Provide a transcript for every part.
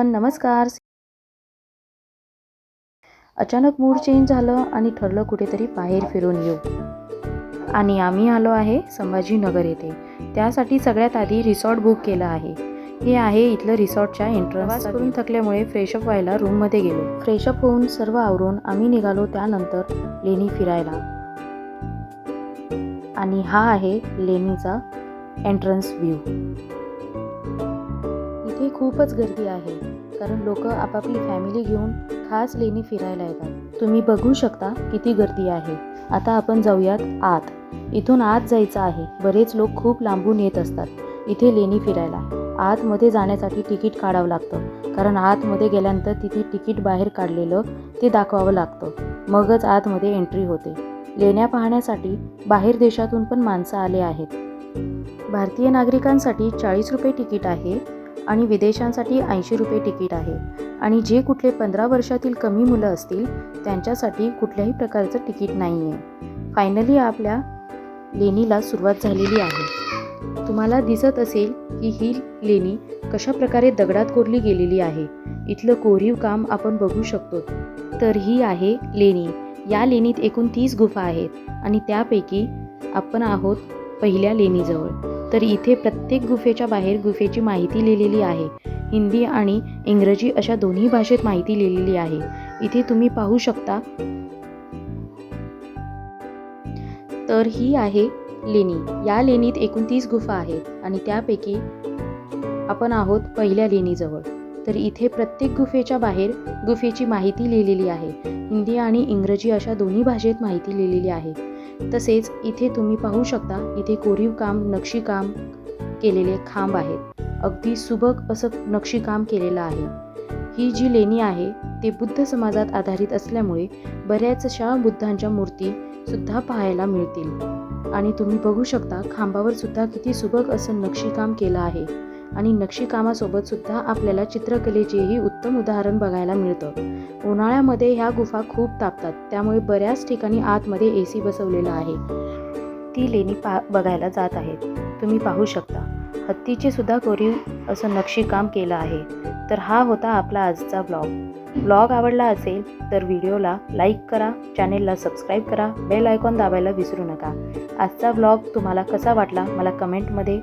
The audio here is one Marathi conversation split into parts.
एव्हरीवन नमस्कार. अचानक मूड चेंज झालं आणि ठरलं कुठेतरी बाहेर फिरून येऊ. आणि आम्ही आलो आहे संभाजीनगर येथे. त्यासाठी सगळ्यात आधी रिसॉर्ट बुक केलं आहे. हे आहे इथलं रिसॉर्टच्या एंट्रन्स करून थकल्यामुळे फ्रेशअप व्हायला रूममध्ये गेलो. फ्रेशअप होऊन सर्व आवरून आम्ही निघालो त्यानंतर लेणी फिरायला. आणि हा आहे लेणीचा एंट्रन्स व्ह्यू इथे खूपच गर्दी आहे. कारण लोक आपापली फॅमिली घेऊन खास लेणी फिरायला येतात. तुम्ही बघू शकता किती गर्दी आहे. आता आपण जाऊयात आत. इथून आत जायचं आहे. बरेच लोक खूप लांबून येत असतात. इथे लेणी फिरायला. आतमध्ये जाण्यासाठी तिकीट काढावं लागतं. कारण आतमध्ये गेल्यानंतर तिथे तिकीट बाहेर काढलेलं ते दाखवावं लागतं. मगच आतमध्ये एंट्री होते. लेण्या पाहण्यासाठी बाहेर देशातून पण माणसं आले आहेत. भारतीय नागरिकांसाठी चाळीस रुपये तिकीट आहे. आणि विदेशांसाठी ऐंशी रुपये तिकीट आहे. आणि जे कुठले पंधरा वर्षातील कमी मुलं असतील त्यांच्यासाठी कुठल्याही प्रकारचं तिकीट नाही आहे फायनली आपल्या लेणीला सुरुवात झालेली आहे. तुम्हाला दिसत असेल की ही लेणी कशा प्रकारे दगडात कोरली गेलेली आहे. इथलं कोरीव काम आपण बघू शकतो. तर ही आहे लेणी. या लेणीत एकूण तीस गुफा आहेत आणि त्यापैकी आपण आहोत पहिल्या लेणीजवळ. तर इथे प्रत्येक गुफेच्या बाहेर गुफेची माहिती लिहिलेली आहे. हिंदी आणि इंग्रजी अशा दोन्ही भाषेत माहिती लिहिलेली आहे. इथे तुम्ही पाहू शकता. तर ही आहे लेणी. या लेणीत एकूण तीस गुफा आहेत आणि त्यापैकी आपण आहोत पहिल्या लेणीजवळ. तर इथे प्रत्येक गुफेच्या बाहेर गुफेची माहिती लिहिलेली आहे. हिंदी आणि इंग्रजी अशा दोन्ही भाषेत माहिती लिहिलेली आहे. तसेच इथे तुम्ही पाहू शकता इथे कोरीव काम नक्षीकाम केलेले खांब आहेत. अगदी सुबक असं नक्षीकाम केलेलं आहे. ही जी लेणी आहे ते बुद्ध समाजात आधारित असल्यामुळे बऱ्याचशा बुद्धांच्या मूर्ती सुद्धा पाहायला मिळतील. आणि तुम्ही बघू शकता खांबावर सुद्धा किती सुबक असं नक्षीकाम केलं आहे. आणि नक्षीकामासोबत सुद्धा आपल्याला चित्रकलेचेही उत्तम उदाहरण बघायला मिळतं. उन्हाळ्यामध्ये ह्या गुफा खूप तापतात त्यामुळे बऱ्याच ठिकाणी आतमध्ये ए सी बसवलेला आहे. ती लेणी पा बघायला जात आहेत. तुम्ही पाहू शकता. हत्तीचे सुद्धा कोरीव असं नक्षीकाम केलं आहे. तर हा होता आपला आजचा ब्लॉग ब्लॉग आवडला असेल तर व्हिडिओला लाईक करा चॅनेलला सबस्क्राईब करा बेल आयकॉन दाबायला विसरू नका. आजचा ब्लॉग तुम्हाला कसा वाटला मला कमेंटमध्ये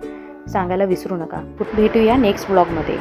सांगायला विसरू नका. भेटूया नेक्स्ट ब्लॉगमध्ये